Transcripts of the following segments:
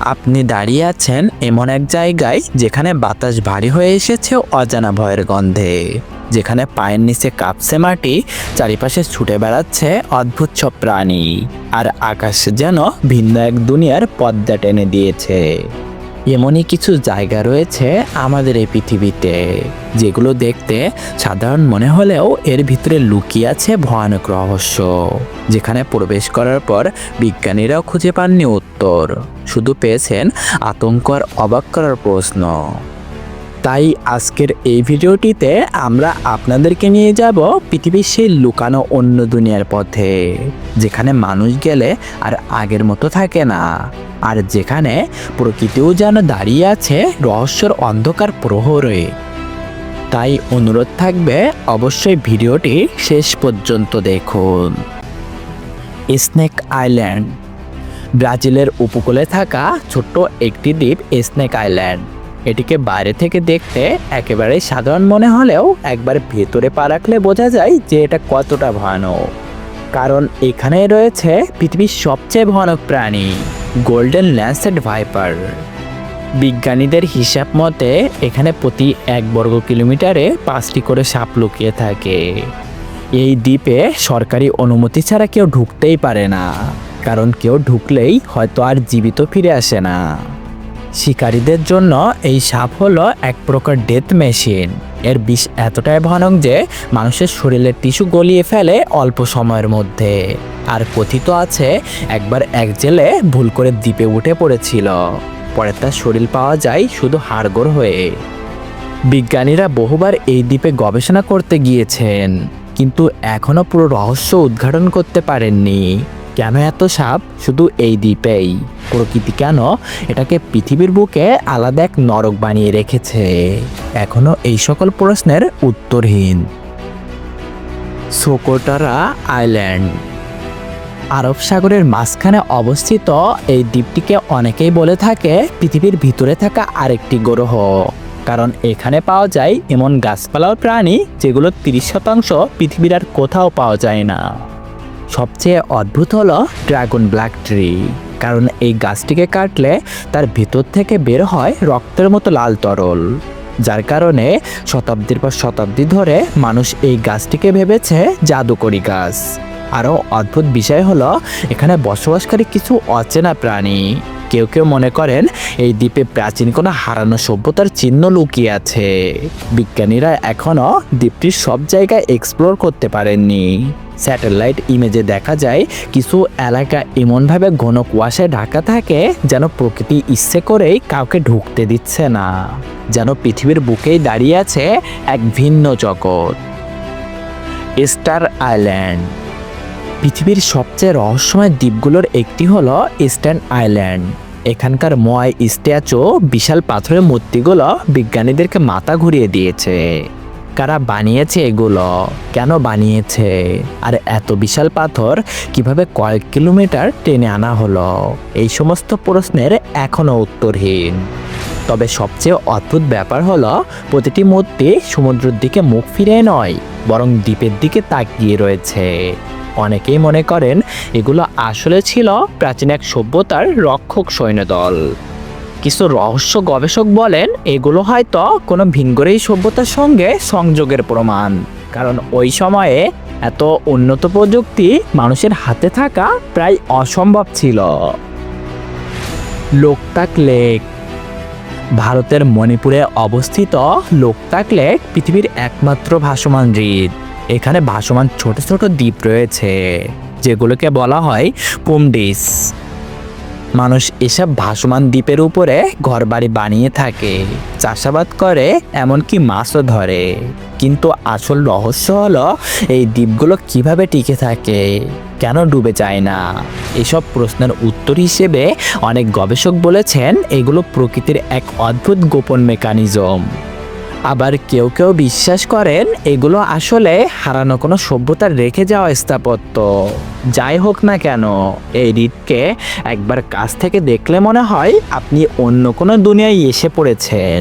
আপনি দাঁড়িয়ে আছেন এমন এক জায়গায় যেখানে বাতাস ভারী হয়ে এসেছে অজানা ভয়ের গন্ধে। যেখানে পায়ের নিচে কাঁপছে মাটি, চারিপাশে ছুটে বেড়াচ্ছে অদ্ভুত সব প্রাণী। আর আকাশ যেন ভিন্ন এক দুনিয়ার পদ্মা টেনে দিয়েছে। এমনই কিছু জায়গা রয়েছে আমাদের এই পৃথিবীতে যেগুলো দেখতে সাধারণ মনে হলেও এর ভিতরে লুকিয়ে আছে ভয়ানক রহস্য, যেখানে প্রবেশ করার পর বিজ্ঞানীরাও খুঁজে পাননি উত্তর। শুধু পেয়েছেন আতঙ্ক আর অবাক করার প্রশ্ন। তাই আজকের এই ভিডিওটিতে আমরা আপনাদেরকে নিয়ে যাব পৃথিবীর সেই লুকানো অন্য দুনিয়ার পথে, যেখানে মানুষ গেলে আর আগের মতো থাকে না। আর যেখানে প্রকৃতিও যেন দাঁড়িয়ে আছে, রহস্যর অন্ধকার প্রহরে। তাই অনুরোধ থাকবে, অবশ্যই ভিডিওটি শেষ পর্যন্ত দেখুন। স্নেক আইল্যান্ড, ব্রাজিলের উপকূলে থাকা ছোট্ট একটি দ্বীপ স্নেক আইল্যান্ড। এটিকে বাইরে থেকে দেখতে একেবারে সাধারণ মনে হলেও একবার ভেতরে পা রাখলে বোঝা যায় যে এটা কতটা ভয়ানক। কারণ এখানে রয়েছে পৃথিবীর সবচেয়ে ভয়ানক প্রাণী গোল্ডেন ল্যান্সেড ভাইপার বিজ্ঞানীদের হিসাব মতে, এখানে প্রতি এক বর্গ কিলোমিটারে পাঁচটি করে সাপ লুকিয়ে থাকে। এই দ্বীপে সরকারি অনুমতি ছাড়া কেউ ঢুকতেই পারে না, কারণ কেউ ঢুকলেই হয়তো আর জীবিত ফিরে আসে না। শিকারীদের জন্য এই সাপ হলো এক প্রকার ডেথ মেশিন এর বিষ এতটাই ভয়ানক যে মানুষের শরীরের টিস্যু গলিয়ে ফেলে অল্প সময়ের মধ্যে। আর কথিত আছে, একবার এক জেলে ভুল করে দ্বীপে উঠে পড়েছিল। পরে তার শরীর পাওয়া যায় শুধু হাড়গোড় হয়ে। বিজ্ঞানীরা বহুবার এই দ্বীপে গবেষণা করতে গিয়েছেন, কিন্তু এখনও পুরো রহস্য উদ্ঘাটন করতে পারেননি। কেন এত সাপ? শুধু এই দ্বীপেই। প্রকৃতি কেন এটাকে পৃথিবীর বুকে আলাদা এক নরক বানিয়ে রেখেছে? এখনও এই সকল প্রশ্নের উত্তরহীন। সোকোটারা আইল্যান্ড। আরব সাগরের মাঝখানে অবস্থিত এই দ্বীপটিকে অনেকেই বলে থাকে পৃথিবীর ভিতরে থাকা আরেকটি গ্রহ। কারণ এখানে পাওয়া যায় এমন গাছপালা প্রাণী যেগুলো তিরিশ শতাংশ পৃথিবীর আর কোথাও পাওয়া যায় না। সবচেয়ে অদ্ভুত হলো ড্রাগন ব্ল্যাক ট্রি। কারণ এই গাছটিকে কাটলে তার ভিতর থেকে বের হয় রক্তের মতো লাল তরল। যার কারণে শতাব্দীর পর শতাব্দী ধরে মানুষ এই গাছটিকে ভেবেছে জাদুকরি গাছ। আরও অদ্ভুত বিষয় হলো, এখানে বসবাসকারী কিছু অচেনা প্রাণী। কেউ কেউ মনে করেন এই দ্বীপে প্রাচীন কোনো হারানো সভ্যতার চিহ্ন লুকিয়ে আছে। বিজ্ঞানীরা এখনও দ্বীপটির সব জায়গায় এক্সপ্লোর করতে পারেননি। স্যাটেলাইট ইমেজে দেখা যায়, কিছু এলাকা এমনভাবে ঘন কুয়াশায় ঢাকা থাকে যেন প্রকৃতি ইচ্ছে করেই কাউকে ঢুকতে দিচ্ছে না, যেন পৃথিবীর বুকেই দাঁড়িয়ে আছে এক ভিন্ন জগৎ। স্টার আইল্যান্ড পৃথিবীর সবচেয়ে রহস্যময় দ্বীপগুলোর একটি হলো ইস্টার্ন আইল্যান্ড। এখানকার ময় স্ট্যাচু বিশাল পাথরের মূর্তিগুলো বিজ্ঞানীদেরকে মাথা ঘুরিয়ে দিয়েছে। কারা বানিয়েছে এগুলো? কেন বানিয়েছে? আর এত বিশাল পাথর কীভাবে কয়েক কিলোমিটার টেনে আনা হলো? এই সমস্ত প্রশ্নের এখনও উত্তরহীন। তবে সবচেয়ে অদ্ভুত ব্যাপার হলো, প্রতিটি মূর্তি সমুদ্রের দিকে মুখ ফিরে নয়, বরং দ্বীপের দিকে তাকিয়ে রয়েছে। অনেকেই মনে করেন, এগুলো আসলে ছিল প্রাচীন এক সভ্যতার রক্ষক সৈন্যদল। কিছু রহস্য গবেষক বলেন, এগুলো হয়তো কোনো ভিনগরেই সভ্যতার সঙ্গে সংযোগের প্রমাণ। কারণ ওই সময়ে এত উন্নত প্রযুক্তি মানুষের হাতে থাকা প্রায় অসম্ভব ছিল। লোকতাক লেক। ভারতের মণিপুরে অবস্থিত লোকতাক লেক পৃথিবীর একমাত্র ভাসমান হ্রদ এখানে ভাসমান ছোট ছোট দ্বীপ রয়েছে, যেগুলোকে বলা হয় পুমডিস। মানুষ এসব ভাসমান দ্বীপের উপরে ঘরবাড়ি বানিয়ে থাকে, চাষাবাদ করে, এমনকি মাছও ধরে। কিন্তু আসল রহস্য হলো, এই দ্বীপগুলো কীভাবে টিকে থাকে, কেন ডুবে যায় না? এসব প্রশ্নের উত্তর হিসেবে অনেক গবেষক বলেছেন, এগুলো প্রকৃতির এক অদ্ভুত গোপন মেকানিজম আবার কেউ কেউ বিশ্বাস করেন এগুলো আসলে হারানো কোনো সভ্যতার রেখে যাওয়া স্থাপত্য। যাই হোক না কেন, এই হৃদকে একবার কাছ থেকে দেখলে মনে হয় আপনি অন্য কোনো দুনিয়ায় এসে পড়েছেন।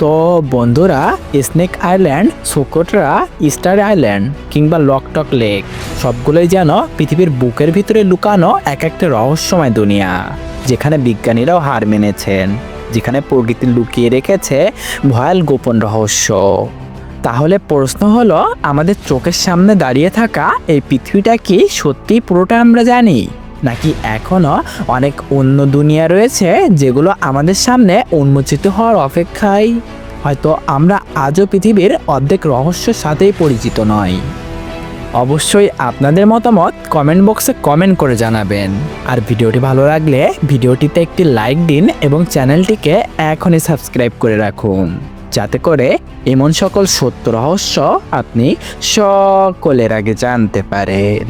তো বন্ধুরা, snake island, Socotra star island কিংবা লকটক লেক, সবগুলোই যেন পৃথিবীর বুকের ভিতরে লুকানো এক একটা রহস্যময় দুনিয়া, যেখানে বিজ্ঞানীরাও হার মেনেছেন। যেখানে প্রকৃতি লুকিয়ে রেখেছে ভয়াল গোপন রহস্য। তাহলে প্রশ্ন হলো, আমাদের চোখের সামনে দাঁড়িয়ে থাকা এই পৃথিবীটা কি সত্যি পুরোটা আমরা জানি? নাকি এখনও অনেক অন্য দুনিয়া রয়েছে যেগুলো আমাদের সামনে উন্মোচিত হওয়ার অপেক্ষায়? হয়তো আমরা আজও পৃথিবীর অর্ধেক রহস্যের সাথেই পরিচিত নয় অবশ্যই আপনাদের মতামত কমেন্ট বক্সে কমেন্ট করে জানাবেন। আর ভিডিওটি ভালো লাগলে ভিডিওটিতে একটি লাইক দিন এবং চ্যানেলটিকে এখনই সাবস্ক্রাইব করে রাখুন। যাতে করে এমন সকল সত্য রহস্য আপনি সকলের আগে জানতে পারেন।